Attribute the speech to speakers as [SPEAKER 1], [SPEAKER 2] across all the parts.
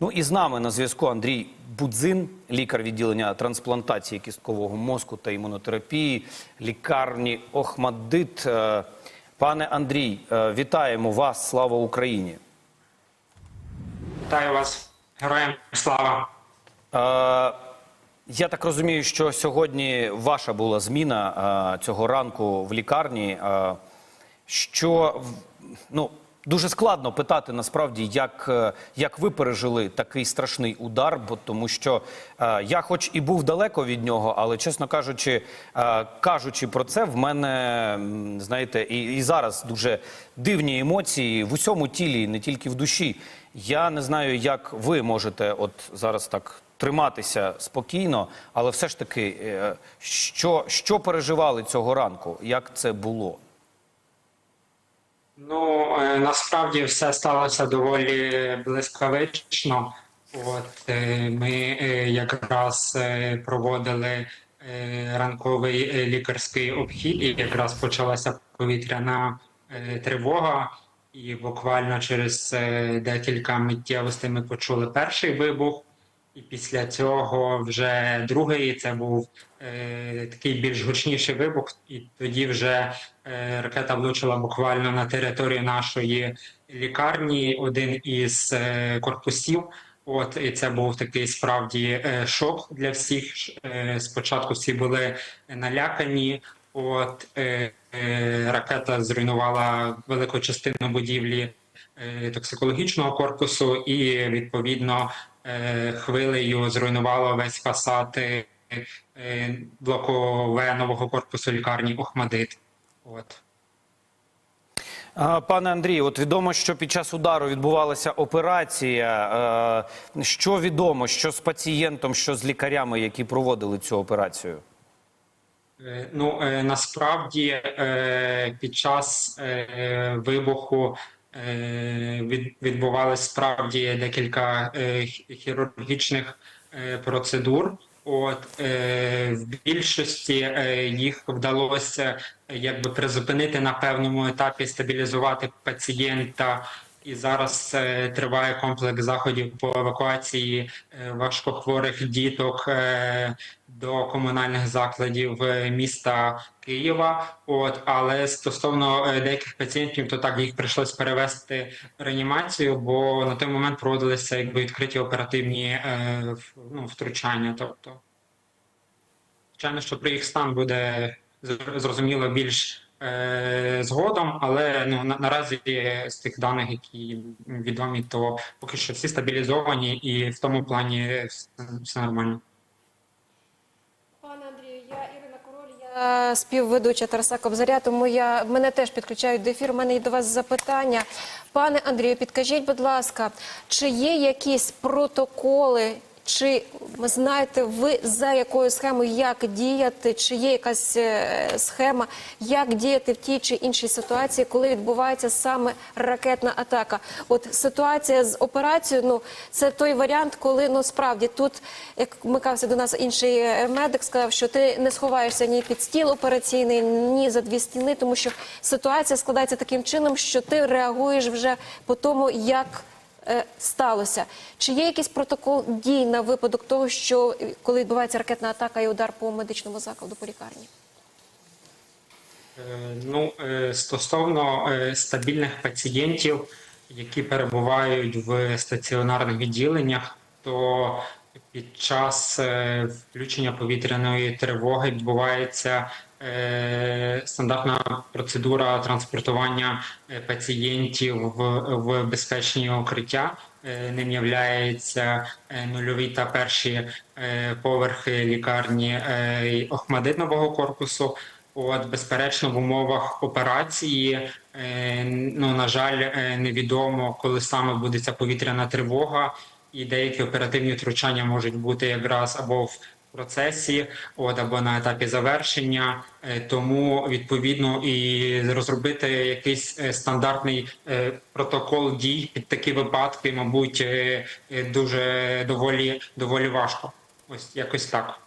[SPEAKER 1] Ну і з нами на зв'язку Андрій Будзин, лікар відділення трансплантації кісткового мозку та імунотерапії лікарні Охмаддит. Е, Пане Андрій, е, вітаємо вас! Слава Україні!
[SPEAKER 2] Вітаю вас, героям слава.
[SPEAKER 1] Е, Я так розумію, що сьогодні ваша була зміна цього ранку в лікарні. Що ну дуже складно питати насправді, як, е, як ви пережили такий страшний удар, бо тому що е, я, хоч і був далеко від нього, але чесно кажучи, е, кажучи про це, в мене знаєте, і, і зараз дуже дивні емоції в усьому тілі, не тільки в душі. Я не знаю, як ви можете от зараз так триматися спокійно, але все ж таки, е, що, що переживали цього ранку? Як це було?
[SPEAKER 2] Насправді все сталося доволі блискавично. От е, ми е, якраз е, проводили ранковий лікарський обхід, і якраз почалася повітряна тривога. І буквально через декілька миттєвостей ми почули перший вибух. І після цього вже другий це був е, такий більш гучніший вибух, і тоді вже е, ракета влучила буквально на територію нашої лікарні, один із е, корпусів. От і це був такий справді е, шок для всіх. Е, спочатку всі були налякані. От е, е, ракета зруйнувала велику частину будівлі е, токсикологічного корпусу, і відповідно хвилею зруйнувало весь фасад е, е, блоку В нового корпусу лікарні Охмадит. От.
[SPEAKER 1] Пане Андрію, от відомо, що під час удару відбувалася операція. Е, Що відомо, що з пацієнтом, що з лікарями, які проводили цю операцію?
[SPEAKER 2] Е, Ну е, насправді е, під час е, вибуху е, від- відбувалось справді декілька е, хірургічних е, процедур. От в більшості їх вдалося якби призупинити на певному етапі, стабілізувати пацієнта. І зараз е, триває комплекс заходів по евакуації е, важкохворих діток е, до комунальних закладів міста Києва. От але стосовно деяких пацієнтів, то так їх прийшлось перевести в реанімацію, бо на той момент проводилися якби відкриті оперативні ну, втручання. Тобто, звичайно, що про їх стан буде зрозуміло більш е, згодом, але ну на, наразі з тих даних, які відомі, то поки що всі стабілізовані, і в тому плані все, нормально.
[SPEAKER 3] Співведуча Тараса Кобзаря, тому я мене теж підключають до ефіру. У мене є до вас запитання. Пане Андрію, підкажіть, будь ласка, чи є якісь протоколи? Чи знаєте ви за якою схемою як діяти? Чи є якась е, схема, як діяти в тій чи іншій ситуації, коли відбувається саме ракетна атака? От ситуація з операцією, ну це той варіант, коли ну справді тут, як вмикався до нас інший е, медик, сказав, що ти не сховаєшся ні під стіл операційний, ні за дві стіни, тому що ситуація складається таким чином, що ти реагуєш вже по тому, як сталося. Чи є якийсь протокол дій на випадок того, що е, коли відбувається ракетна атака і удар по медичному закладу по лікарні?
[SPEAKER 2] Е, Ну, е, стосовно е, стабільних пацієнтів, які перебувають в стаціонарних відділеннях, то під час е, включення повітряної тривоги відбувається е, стандартна процедура транспортування е, пацієнтів в, в безпечні укриття. Е, Ним являється е, нульові та перші е, поверхи лікарні е, Охмадитнового корпусу. От, безперечно, в умовах операції, е, ну на жаль, е, невідомо, коли саме буде ця повітряна тривога, і деякі оперативні втручання можуть бути якраз або в процесі, от або на етапі завершення. Е, Тому відповідно і розробити якийсь е, стандартний е, протокол дій під такі випадки, мабуть, дуже доволі доволі важко. Ось якось так.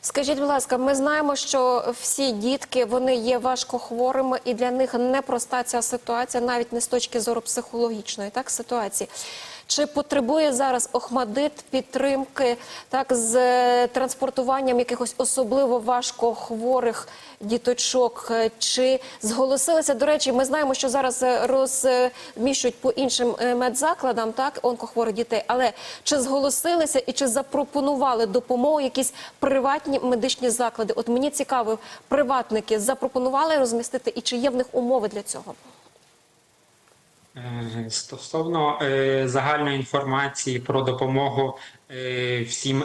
[SPEAKER 3] Скажіть, будь ласка, ми знаємо, що всі дітки вони є важкохворими, і для них непроста ця ситуація, навіть не з точки зору психологічної так ситуації. Чи потребує зараз Охмадит підтримки так з е, транспортуванням якихось особливо важко хворих діточок? Е, Чи зголосилися? До речі, ми знаємо, що зараз е, розміщують по іншим медзакладам так онкохворих дітей. Але чи зголосилися і чи запропонували допомогу якісь приватні медичні заклади? От мені цікаво, приватники запропонували розмістити і чи є в них умови для цього?
[SPEAKER 2] Е, Стосовно е, загальної інформації про допомогу е, всім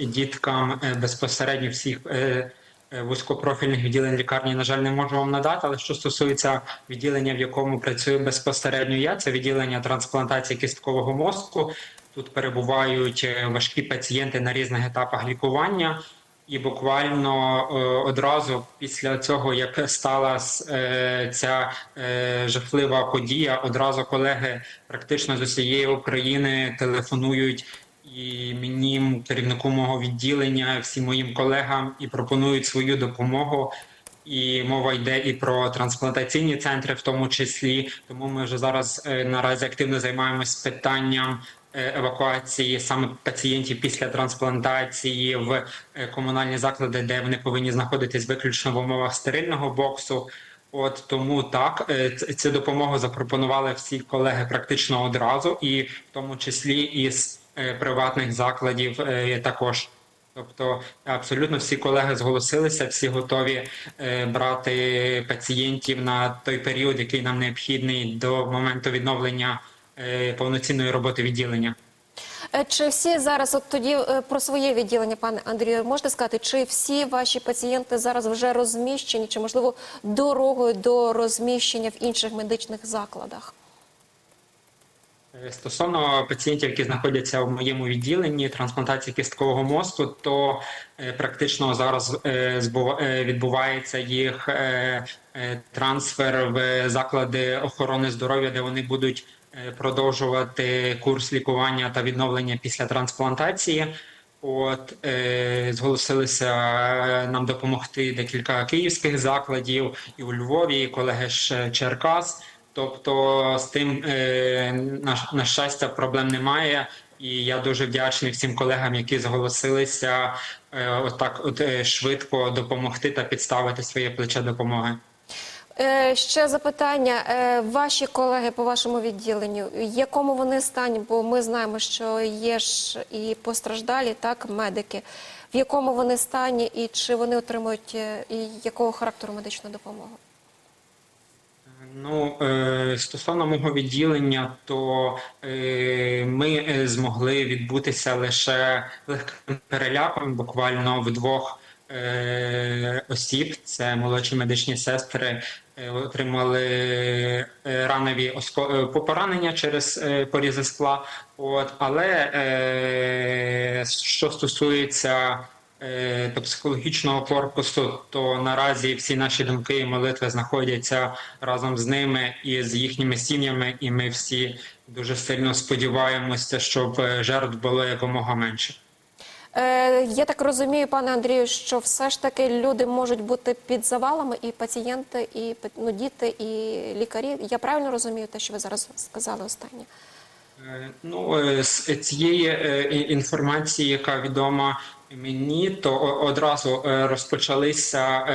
[SPEAKER 2] діткам безпосередньо всіх вузькопрофільних відділень лікарні, на жаль, не можу вам надати. Але що стосується відділення, в якому працюю безпосередньо я, це відділення трансплантації кісткового мозку. Тут перебувають важкі пацієнти на різних етапах лікування. І буквально е, одразу після цього, як сталася е, ця е, жахлива подія, одразу колеги практично з усієї України телефонують і мені, керівнику мого відділення, всім моїм колегам, і пропонують свою допомогу. І мова йде і про трансплантаційні центри, в тому числі. Тому ми вже зараз наразі активно займаємось питанням евакуації саме пацієнтів після трансплантації в е, комунальні заклади, де вони повинні знаходитись виключно в умовах стерильного боксу. От тому так е, цю допомогу запропонували всі колеги практично одразу, і в тому числі із е, приватних закладів е, також. Тобто абсолютно всі колеги зголосилися, всі готові е, брати пацієнтів на той період, який нам необхідний до моменту відновлення е, повноцінної роботи відділення.
[SPEAKER 3] Е, Чи всі зараз, от тоді е, про своє відділення, пане Андрію, можете сказати, чи всі ваші пацієнти зараз вже розміщені, чи можливо дорогою до розміщення в інших медичних закладах?
[SPEAKER 2] Е, Стосовно пацієнтів, які знаходяться в моєму відділенні трансплантації кісткового мозку, то е, практично зараз е, е, відбувається їх е, е, трансфер в заклади охорони здоров'я, де вони будуть е, продовжувати курс лікування та відновлення після трансплантації. От е, зголосилися е, нам допомогти декілька київських закладів і у Львові, і колеги з Черкас. Тобто з тим е, на, на щастя проблем немає. І я дуже вдячний всім колегам, які зголосилися е, отак от е, швидко допомогти та підставити своє плече допомоги.
[SPEAKER 3] Е, ще запитання. Е, ваші колеги по вашому відділенню, в якому вони стані? Бо ми знаємо, що є ж і постраждалі, так, медики. В якому вони стані і чи вони отримують е, і якого характеру медичну допомогу?
[SPEAKER 2] Ну, стосовно мого відділення, то ми змогли відбутися лише легким переляпом, буквально в двох осіб. Це молодші медичні сестри е, отримали е, ранові е, поранення через е, порізи скла. От, але е, що стосується е, до психологічного корпусу, то наразі всі наші думки і молитви знаходяться разом з ними і з їхніми сім'ями, і ми всі дуже сильно сподіваємося, щоб е, жертв було якомога менше.
[SPEAKER 3] Е, я так розумію, пане Андрію, що все ж таки люди можуть бути під завалами, і пацієнти, і ну, діти, і лікарі. Я правильно розумію те, що ви зараз сказали останнє?
[SPEAKER 2] Е, Ну, е, з цієї інформації, яка відома мені, то одразу розпочалися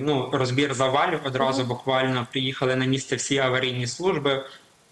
[SPEAKER 2] ну, розбір завалів. Одразу буквально приїхали на місце всі аварійні служби,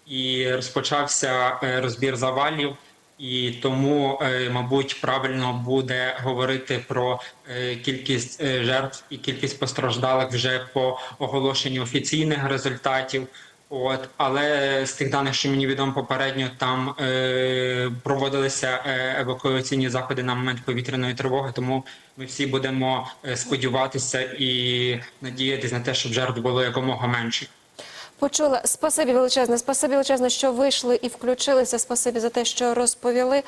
[SPEAKER 2] і розпочався розбір завалів. І тому, е, мабуть, правильно буде говорити про е, кількість е, жертв і кількість постраждалих вже по оголошенню офіційних результатів. От, але з тих даних, що мені відомо попередньо, там е, проводилися евакуаційні заходи на момент повітряної тривоги. Тому ми всі будемо сподіватися і надіятися на те, щоб жертв було якомога менше.
[SPEAKER 3] Почула. Спасибі величезне. Спасибі величезне, що вийшли і включилися. Спасибі за те, що розповіли.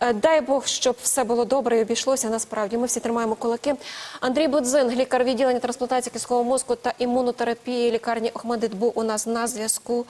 [SPEAKER 3] Е, Дай Бог, щоб все було добре і обійшлося. Насправді ми всі тримаємо кулаки. Андрій Будзин, лікар відділення трансплантації кісткового мозку та імунотерапії лікарні Охмадит, був у нас на зв'язку.